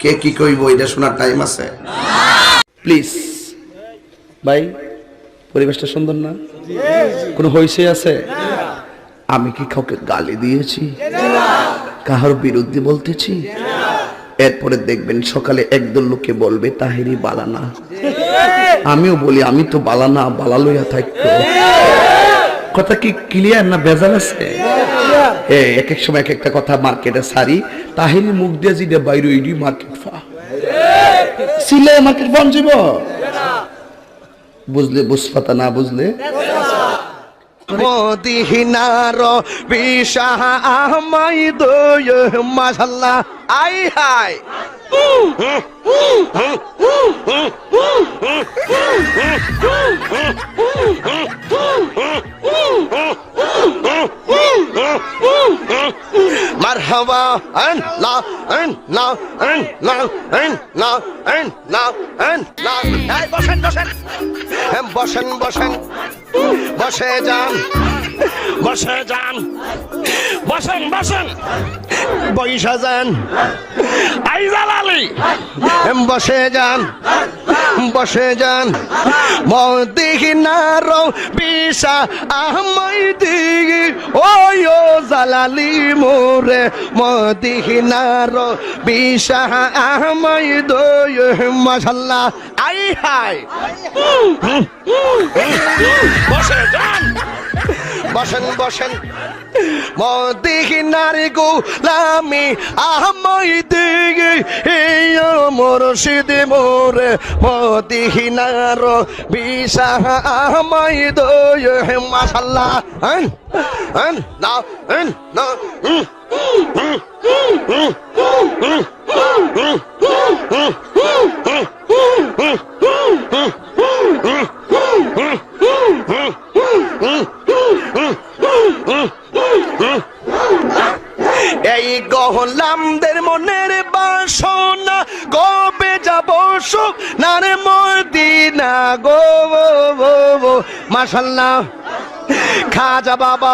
কে কি কইব, এটা শোনার টাইম আছে। প্লিজ ভাই, পরিবেশটা সুন্দর না? কোনো হইসে আছে? আমি কি কাউকে গালি দিয়েছি? কাহার বিরুদ্ধে বলতেছি? এরপরে দেখবেন সকালে একদল লোকে বলবে তাহেরি বালানা আমিও বলি, আমি তো বালানা বালা লইয়া থাকতো কথা কি ক্লিয়ার না বেজাল আছে? এক এক সময় এক একটা কথা মার্কেটে সারি তাহিনী মুখ দিয়ে যেটা বাইরে ইডি মার্কেট ফা। সিলে মার্কেট বন যাব বুঝলে বুঝপাতা না বুঝলে? মদিনার বিশাহ আমাই দয় মাশাল্লাহ আই হাই মারহাবা আন লা আন লা আন লা আন লা আন লা আন লা এই বসেন বসেন এম, বসেন বসেন বসে যান। বসে যান। বসেন বসেন। বৈশা যান। আইজাল আলী। এম, বসে যান। বসে যান। মদিনার বিশা আহমাই দিগি। ওই ও জালালি মোরে মদিনার বিশা আহমাই দয়। মাশাল্লাহ। আই হাই বসেন বসেন মদিনার গোলামি আহমাই দিগি ইয়ো মুর্শিদ মোরে। মদিনার বিশা আহমাই দয় মাশাল্লাহ। হন হন না হন না হুম, এই গহলামদের মনের বাসনা গবে যাব সুখ? নারে মদিনা গো মাশাল্লাহ। খাজা বাবা,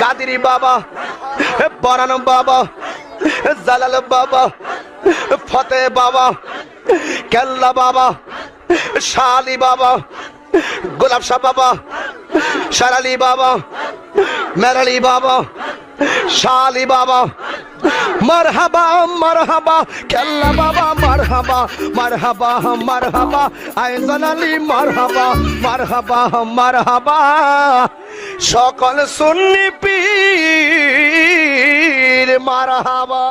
কাদিরি বাবা পরানো বাবা, জালাল বাবা, ফতে বাবা, কেল্লা বাবা শালি বাবা, গোলাপ শাহ বাবা সারালি বাবা, মেরালি বাবা, শালি বাবা, মারহাবা মারহাবা কেল্লা বাবা, মারহাবা মারহাবা মারহাবা আইজান আলী, মারহাবা মারহাবা মারহাবা। সকল সুন্নি পীর মারহাবা।